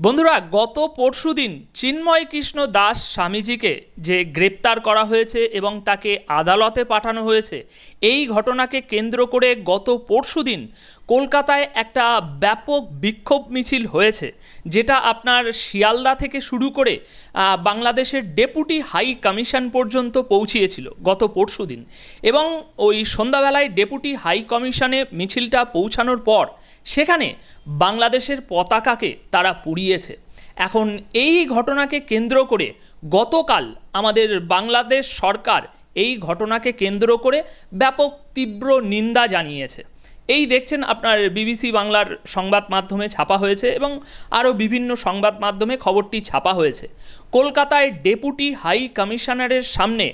বন্ধুরা, গত পরশু দিন চিন্ময় কৃষ্ণ দাস স্বামীজিকে যে গ্রেপ্তার করা হয়েছে এবং তাকে আদালতে পাঠানো হয়েছে এই ঘটনাকে কেন্দ্র করে গত পরশুদিন কলকাতায় একটা ব্যাপক বিক্ষোভ মিছিল হয়েছে, যেটা আপনার শিয়ালদা থেকে শুরু করে বাংলাদেশের ডেপুটি হাই কমিশন পর্যন্ত পৌঁছিয়েছিল গত পরশুদিন এবং ওই সন্ধ্যাবেলায় ডেপুটি হাই কমিশনে মিছিলটা পৌঁছানোর পর সেখানে বাংলাদেশের পতাকাকে তারা পুড়িয়েছে। এখন এই ঘটনাকে কেন্দ্র করে গতকাল আমাদের বাংলাদেশ সরকার এই ঘটনাকে কেন্দ্র করে ব্যাপক তীব্র নিন্দা জানিয়েছে। এই দেখছেন আপনার বিবিসি বাংলার সংবাদ মাধ্যমে ছাপা হয়েছে এবং আরও বিভিন্ন সংবাদ মাধ্যমে খবরটি ছাপা হয়েছে। কলকাতায় ডেপুটি হাই কমিশনারের সামনে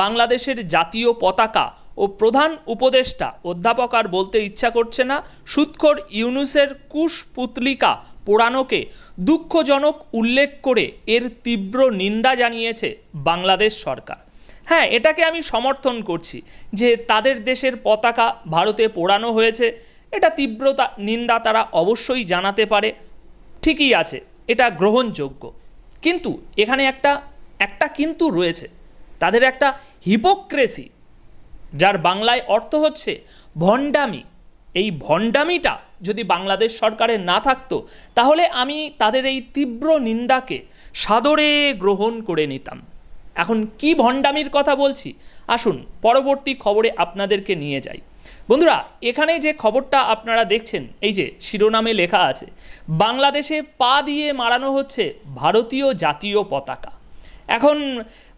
বাংলাদেশের জাতীয় পতাকা ও প্রধান উপদেষ্টা অধ্যাপক আর বলতে ইচ্ছা করছে না সুৎখর ইউনুসের কুশ পুতলিকা পোড়ানোকে দুঃখজনক উল্লেখ করে এর তীব্র নিন্দা জানিয়েছে বাংলাদেশ সরকার। হ্যাঁ এটাকে আমি সমর্থন করছি যে তাদের দেশের পতাকা ভারতে পোড়ানো হয়েছে। এটা তীব্রতা, নিন্দা তারা অবশ্যই জানাতে পারে। ঠিকই আছে, এটা গ্রহণযোগ্য। কিন্তু এখানে একটা একটা কিন্তু রয়েছে। তাদের একটা হিপোক্রেসি যার বাংলায় অর্থ হচ্ছে ভণ্ডামি। এই ভণ্ডামিটা যদি বাংলাদেশ সরকারের না থাকতো, তাহলে আমি তাদের এই তীব্র নিন্দাকে সাদরে গ্রহণ করে নিতাম। এখন কি ভণ্ডামির কথা বলছি? আসুন, পরবর্তী খবরে আপনাদেরকে নিয়ে যাই। বন্ধুরা, এখানে যে খবরটা আপনারা দেখছেন, এই যে শিরোনামে লেখা আছে, বাংলাদেশে পা দিয়ে মারানো হচ্ছে ভারতীয় জাতীয় পতাকা। এখন,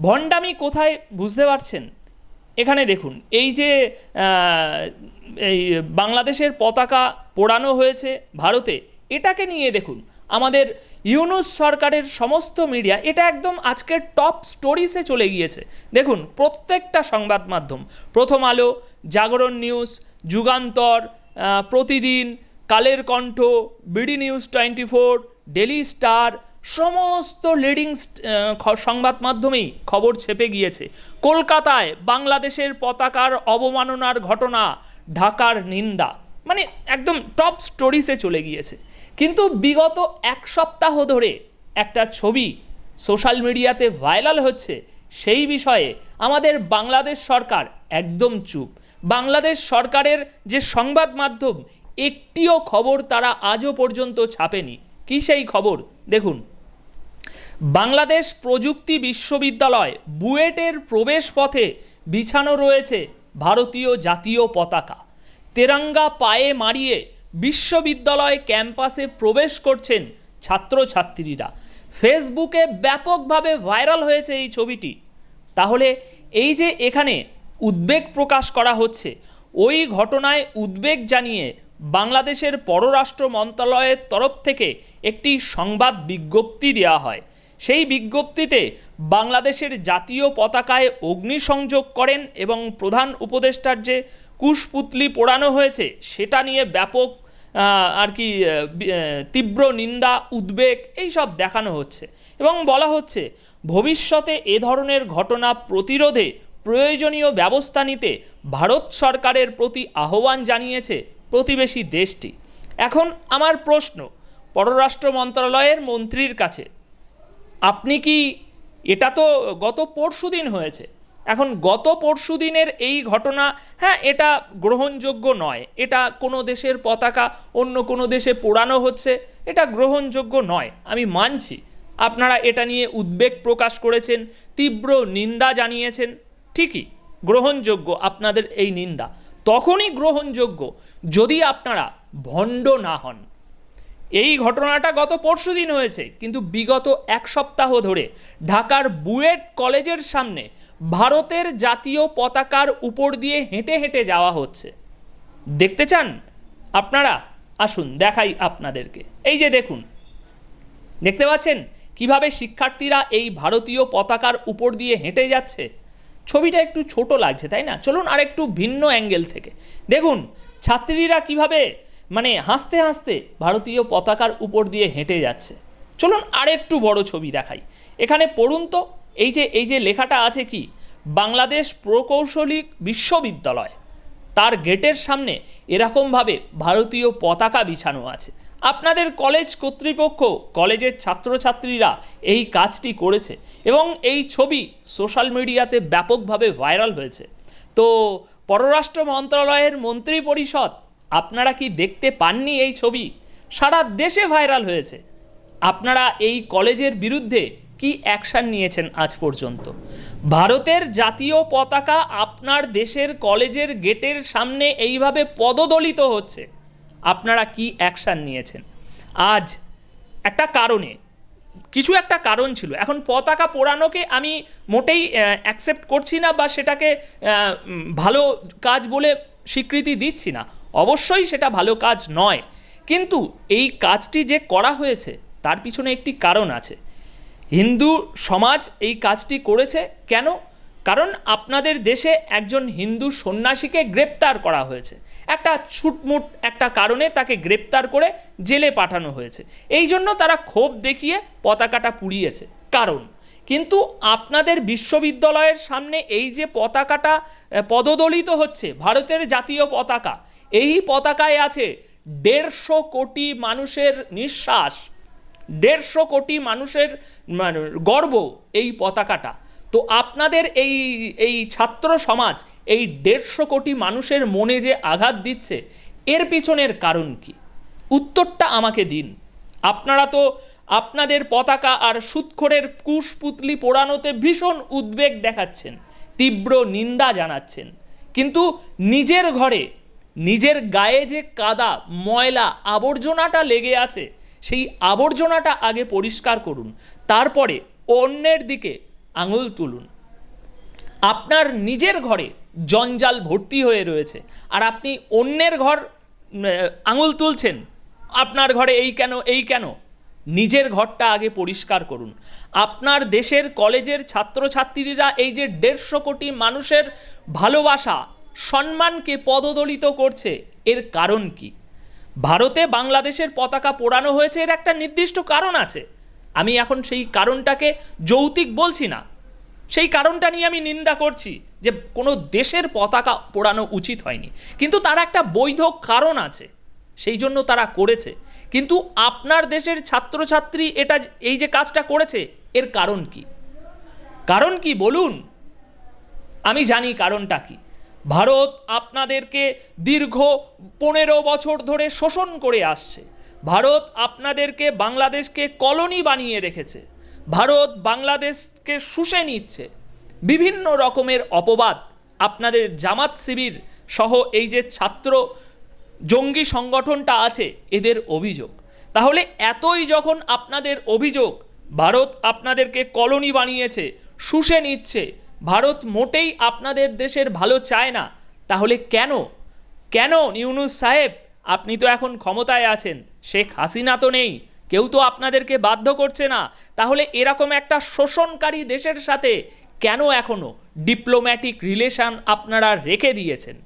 ভণ্ডামি কোথায় বুঝতে পারছেন? এখানে দেখুন, এই যে এই বাংলাদেশের পতাকা পোড়ানো হয়েছে ভারতে, এটাকে নিয়ে দেখুন। আমাদের ইউনুস সরকারের সমস্ত মিডিয়া এটা একদম আজকের টপ স্টোরিসে চলে গিয়েছে। দেখুন, প্রত্যেকটা সংবাদ মাধ্যম, প্রথম আলো, জাগরণ news, Jugantor Protidin, Kaler Kantho, BD news twenty four daily star, সমস্ত লিডিং সংবাদ মাধ্যমেই খবর ছেপে গিয়েছে। কলকাতায় বাংলাদেশের পতাকার অবমাননার ঘটনা, ঢাকার নিন্দা মানে একদম টপ স্টোরিসে চলে গিয়েছে। কিন্তু বিগত এক সপ্তাহ ধরে একটা ছবি সোশ্যাল মিডিয়াতে ভাইরাল হচ্ছে। সেই বিষয়ে আমাদের বাংলাদেশ সরকার একদম চুপ। বাংলাদেশ সরকারের যে সংবাদ মাধ্যম, একটিও খবর তারা আজও পর্যন্ত ছাপেনি। কি সেই খবর? দেখুন। বাংলাদেশ প্রযুক্তি বিশ্ববিদ্যালয় বুয়েটের প্রবেশপথে বিছানো রয়েছে ভারতীয় জাতীয় পতাকা। তেরাঙ্গা পায়ে মারিয়ে বিশ্ববিদ্যালয় ক্যাম্পাসে প্রবেশ করছেন ছাত্রছাত্রীরা। ফেসবুকে ব্যাপকভাবে ভাইরাল হয়েছে এই ছবিটি। তাহলে এই যে এখানে উদ্বেগ প্রকাশ করা হচ্ছে, ওই ঘটনায় উদ্বেগ জানিয়ে বাংলাদেশের পররাষ্ট্র মন্ত্রণালয়ের তরফ থেকে একটি সংবাদ বিজ্ঞপ্তি দেওয়া হয়। সেই বিজ্ঞপ্তিতে বাংলাদেশের জাতীয় পতাকায় অগ্নিসংযোগ করেন এবং প্রধান উপদেষ্টার যে কুশপুতলি পোড়ানো হয়েছে, সেটা নিয়ে ব্যাপক আর কি তীব্র নিন্দা, উদ্বেগ এই সব দেখানো হচ্ছে। এবং বলা হচ্ছে, ভবিষ্যতে এ ধরনের ঘটনা প্রতিরোধে প্রয়োজনীয় ব্যবস্থা নিতে ভারত সরকারের প্রতি আহ্বান জানিয়েছে প্রতিবেশী দেশটি। এখন আমার প্রশ্ন, পররাষ্ট্র মন্ত্রণালয়ের মন্ত্রীর কাছে, আপনি কি, এটা তো গত পরশু দিন হয়েছে এখন গত পরশু দিনের এই ঘটনা হ্যাঁ এটা গ্রহণযোগ্য নয়। এটা কোনো দেশের পতাকা, অন্য কোনো দেশে পোড়ানো হচ্ছে, এটা গ্রহণযোগ্য নয়। আমি মানছি। আপনারা এটা নিয়ে উদ্বেগ প্রকাশ করেছেন, তীব্র নিন্দা জানিয়েছেন, ঠিকই, গ্রহণযোগ্য আপনাদের এই নিন্দা। তখনই গ্রহণযোগ্য যদি আপনারা ভণ্ড না হন। এই ঘটনাটা গত পরশু দিন হয়েছে, কিন্তু বিগত এক সপ্তাহ ধরে ঢাকার বুয়েট কলেজের সামনে ভারতের জাতীয় পতাকার উপর দিয়ে হেঁটে হেঁটে যাওয়া হচ্ছে। দেখতে চান? আপনারা আসুন, দেখাই আপনাদেরকে। এই যে দেখুন, দেখতে পাচ্ছেন কীভাবে শিক্ষার্থীরা এই ভারতীয় পতাকার উপর দিয়ে হেঁটে যাচ্ছে? ছবিটা একটু ছোট লাগছে, তাই না? চলুন আর একটু ভিন্ন অ্যাঙ্গেল থেকে। দেখুন, ছাত্রীরা কীভাবে মানে হাসতে হাসতে ভারতীয় পতাকার উপর দিয়ে হেঁটে যাচ্ছে। চলুন আর একটু বড় ছবি দেখাই। এখানে পড়ুন তো, এই যে এই যে লেখাটা আছে কি? বাংলাদেশ প্রকৌশলী বিশ্ববিদ্যালয়। তার গেটের সামনে এরকমভাবে ভারতীয় পতাকা বিছানো আছে। আপনাদের কলেজ কর্তৃপক্ষ, কলেজের ছাত্রছাত্রীরা এই কাজটি করেছে এবং এই ছবি সোশ্যাল মিডিয়াতে ব্যাপকভাবে ভাইরাল হয়েছে। তো পররাষ্ট্র মন্ত্রণালয়ের মন্ত্রী পরিষদ আপনারা কি দেখতে পাননি এই ছবি? সারা দেশে ভাইরাল হয়েছে। আপনারা এই কলেজের বিরুদ্ধে কি অ্যাকশন নিয়েছেন আজ পর্যন্ত? ভারতের জাতীয় পতাকা আপনার দেশের কলেজের গেটের সামনে এইভাবে পদদলিত হচ্ছে। আপনারা কি অ্যাকশন নিয়েছেন? আজ একটা কারণে, কিছু একটা কারণ ছিল। এখন পতাকা পোড়ানোকে আমি মোটেই অ্যাকসেপ্ট করছি না বা সেটাকে ভালো কাজ বলে স্বীকৃতি দিচ্ছি না। অবশ্যই সেটা ভালো কাজ নয়। কিন্তু এই কাজটি যে করা হয়েছে, তার পিছনে একটি কারণ আছে। হিন্দু সমাজ এই কাজটি করেছে কেন? কারণ আপনাদের দেশে একজন হিন্দু সন্ন্যাসীকে গ্রেপ্তার করা হয়েছে। একটা ছুটমুট একটা কারণে তাকে গ্রেপ্তার করে জেলে পাঠানো হয়েছে। এই জন্য তারা ক্ষোভ দেখিয়ে পতাকাটা পুড়িয়েছে। কারণ কিন্তু আপনাদের বিশ্ববিদ্যালয়ের সামনে এই যে পতাকাটা পদদলিত হচ্ছে, ভারতের জাতীয় পতাকা, এই পতাকায় আছে দেড়শো কোটি মানুষের নিঃশ্বাস, দেড়শো কোটি মানুষের মানে গর্ব এই পতাকাটা। তো আপনাদের এই এই ছাত্র সমাজ, এই দেড়শো কোটি মানুষের মনে যে আঘাত দিচ্ছে, এর পিছনের কারণ কি? উত্তরটা আমাকে দিন। আপনারা তো আপনাদের পতাকা আর সুৎখরের কুশপুতলি পোড়ানোতে ভীষণ উদ্বেগ দেখাচ্ছেন, তীব্র নিন্দা জানাচ্ছেন। কিন্তু নিজের ঘরে, নিজের গায়ে যে কাদা, ময়লা, আবর্জনাটা লেগে আছে, সেই আবর্জনাটা আগে পরিষ্কার করুন, তারপরে অন্যের দিকে আঙুল তুলুন। আপনার নিজের ঘরে জঞ্জাল ভর্তি হয়ে রয়েছে, আর আপনি অন্যের ঘর আঙুল তুলছেন, আপনার ঘরে এই কেন এই কেন? নিজের ঘরটা আগে পরিষ্কার করুন। আপনার দেশের কলেজের ছাত্রছাত্রীরা এই যে দেড়শো কোটি মানুষের ভালোবাসা, সম্মানকে পদদলিত করছে, এর কারণ কি? ভারতে বাংলাদেশের পতাকা পোড়ানো হয়েছে, এর একটা নির্দিষ্ট কারণ আছে। আমি এখন সেই কারণটাকে যৌতিক বলছি না। সেই কারণটা নিয়ে আমি নিন্দা করছি যে কোনো দেশের পতাকা পোড়ানো উচিত হয়নি। কিন্তু তার একটা বৈধ কারণ আছে। সেই জন্য তারা করেছে। কিন্তু আপনার দেশের ছাত্রছাত্রী এটা এই যে কাজটা করেছে, এর কারণ কি? কারণ কি বলুন? আমি জানি কারণটা কি। ভারত আপনাদেরকে দীর্ঘ পনেরো বছর ধরে শোষণ করে আসছে। ভারত আপনাদেরকে বাংলাদেশকে কলোনি বানিয়ে রেখেছে। ভারত বাংলাদেশকে শুষে নিচ্ছে। বিভিন্ন রকমের অপবাদ আপনাদের জামাত শিবির সহ এই যে ছাত্র জঙ্গি সংগঠনটা আছে, এদের অভিযোগ। তাহলে এতই যখন আপনাদের অভিযোগ, ভারত আপনাদেরকে কলোনি বানিয়েছে, শুষে নিচ্ছে, ভারত মোটেই আপনাদের দেশের ভালো চায় না, তাহলে কেন? কেন ইউনুস সাহেব? আপনি তো এখন ক্ষমতায় আছেন, শেখ হাসিনা তো নেই, কেউ তো আপনাদেরকে বাধ্য করছে না। তাহলে এরকম একটা শোষণকারী দেশের সাথে কেন এখনও ডিপ্লোম্যাটিক রিলেশন আপনারা রেখে দিয়েছেন?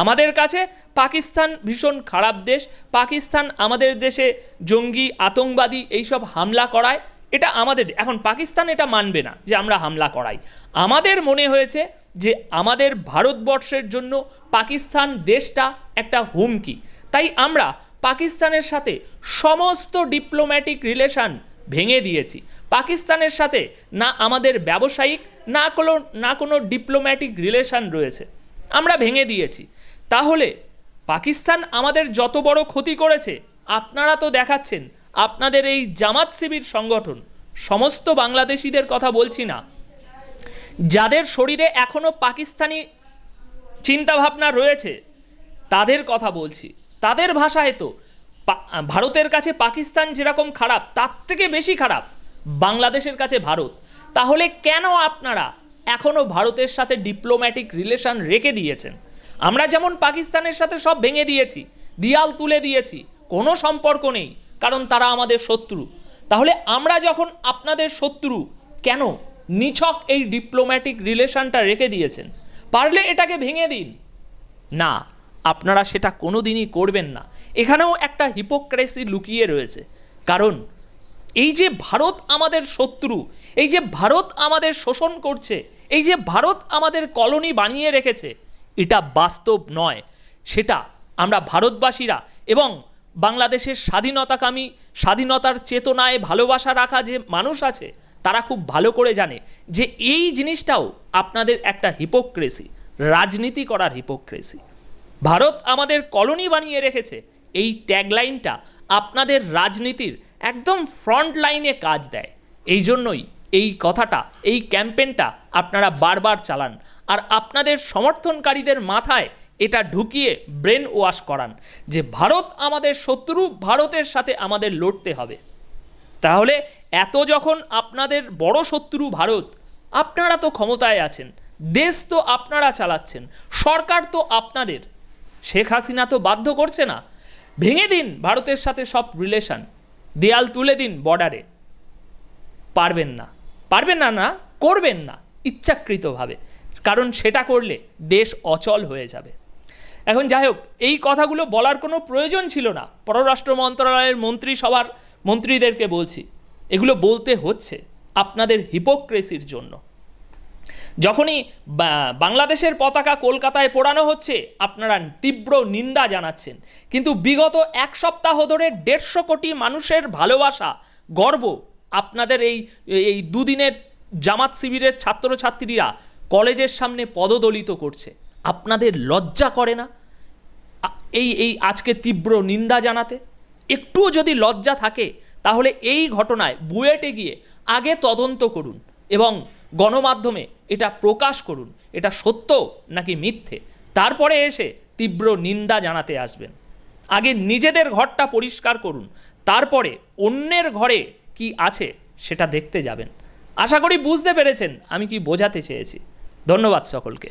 আমাদের কাছে পাকিস্তান ভীষণ খারাপ দেশ, পাকিস্তান আমাদের দেশে জঙ্গি, আতঙ্কবাদী এইসব হামলা করায়, এটা আমাদের, এখন পাকিস্তান এটা মানবে না যে আমরা হামলা করাই। আমাদের মনে হয়েছে যে আমাদের ভারতবর্ষের জন্য পাকিস্তান দেশটা একটা হুমকি। তাই আমরা পাকিস্তানের সাথে সমস্ত ডিপ্লোম্যাটিক রিলেশন ভেঙে দিয়েছি। পাকিস্তানের সাথে না আমাদের ব্যবসায়িক, না কোনো না কোনো ডিপ্লোম্যাটিক রিলেশন রয়েছে। আমরা ভেঙে দিয়েছি। তাহলে পাকিস্তান আমাদের যত বড় ক্ষতি করেছে, আপনারা তো দেখাচ্ছেন, আপনাদের এই জামাত শিবির সংগঠন, সমস্ত বাংলাদেশিদের কথা বলছি না। যাদের শরীরে এখনও পাকিস্তানি চিন্তাভাবনা রয়েছে, তাদের কথা বলছি। তাদের ভাষায় তো ভারতের কাছে পাকিস্তান যেরকম খারাপ, তার থেকে বেশি খারাপ বাংলাদেশের কাছে ভারত। তাহলে কেন আপনারা এখনও ভারতের সাথে ডিপ্লোম্যাটিক রিলেশন রেখে দিয়েছেন? আমরা যেমন পাকিস্তানের সাথে সব ভেঙে দিয়েছি, দিয়াল তুলে দিয়েছি, কোনো সম্পর্ক নেই, কারণ তারা আমাদের শত্রু। তাহলে আমরা যখন আপনাদের শত্রু, কেন নিছক এই ডিপ্লোম্যাটিক রিলেশনটা রেখে দিয়েছেন? পারলে এটাকে ভেঙে দিন। না, আপনারা সেটা কোনো দিনই করবেন না। এখানেও একটা হিপোক্রেসি লুকিয়ে রয়েছে। কারণ এই যে ভারত আমাদের শত্রু, এই যে ভারত আমাদের শোষণ করছে, এই যে ভারত আমাদের কলোনি বানিয়ে রেখেছে এটা বাস্তব নয়। সেটা আমরা ভারতবাসীরা এবং বাংলাদেশের স্বাধীনতাকামী, স্বাধীনতার চেতনায় ভালোবাসা রাখা যে মানুষ আছে, তারা খুব ভালো করে জানে যে এই জিনিসটাও আপনাদের একটা হিপোক্রেসি রাজনীতি করার হিপোক্রেসি ভারত আমাদের কলোনি বানিয়ে রেখেছে। এই ট্যাগলাইনটা আপনাদের রাজনীতির একদম ফ্রন্ট লাইনে কাজ দেয়। এই জন্যই এই কথাটা, এই ক্যাম্পেনটা আপনারা বারবার চালান। আর আপনাদের সমর্থনকারীদের মাথায় এটা ঢুকিয়ে ব্রেন ওয়াশ করান যে ভারত আমাদের শত্রু, ভারতের সাথে আমাদের লড়তে হবে। তাহলে এত যখন আপনাদের বড় শত্রু ভারত, আপনারা তো ক্ষমতায় আছেন, দেশ তো আপনারা চালাচ্ছেন, সরকার তো আপনাদের। শেখ হাসিনা তো বাধ্য করছে না। ভেঙে দিন ভারতের সাথে সব রিলেশন দেয়াল তুলে দিন বর্ডারে পারবেন না। পারবেন না না, করবেন না, ইচ্ছাকৃতভাবে। কারণ সেটা করলে দেশ অচল হয়ে যাবে। এখন যাই হোক, এই কথাগুলো বলার কোনো প্রয়োজন ছিল না। পররাষ্ট্র মন্ত্রণালয়ের মন্ত্রী সবার মন্ত্রীদেরকে বলছি, এগুলো বলতে হচ্ছে আপনাদের হিপোক্রেসির জন্য। যখনই বাংলাদেশের পতাকা কলকাতায় পোড়ানো হচ্ছে, আপনারা তীব্র নিন্দা জানাচ্ছেন। কিন্তু বিগত এক সপ্তাহ ধরে দেড়শো কোটি মানুষের ভালোবাসা, গর্ব আপনাদের এই এই দুদিনের জামাত শিবিরের ছাত্রছাত্রীরা কলেজের সামনে পদদলিত করছে। আপনাদের লজ্জা করে না? এই এই আজকে তীব্র নিন্দা জানাতে? একটুও যদি লজ্জা থাকে, তাহলে এই ঘটনায় বুয়েটে গিয়ে আগে তদন্ত করুন এবং গণমাধ্যমে এটা প্রকাশ করুন। এটা সত্য নাকি মিথ্যে? তারপরে এসে তীব্র নিন্দা জানাতে আসবেন। আগে নিজেদের ঘরটা পরিষ্কার করুন। তারপরে অন্যের ঘরে কি আছে সেটা দেখতে যাবেন। আশা করি বুঝতে পেরেছেন, আমি কি বোঝাতে চেয়েছি। ধন্যবাদ সকলকে।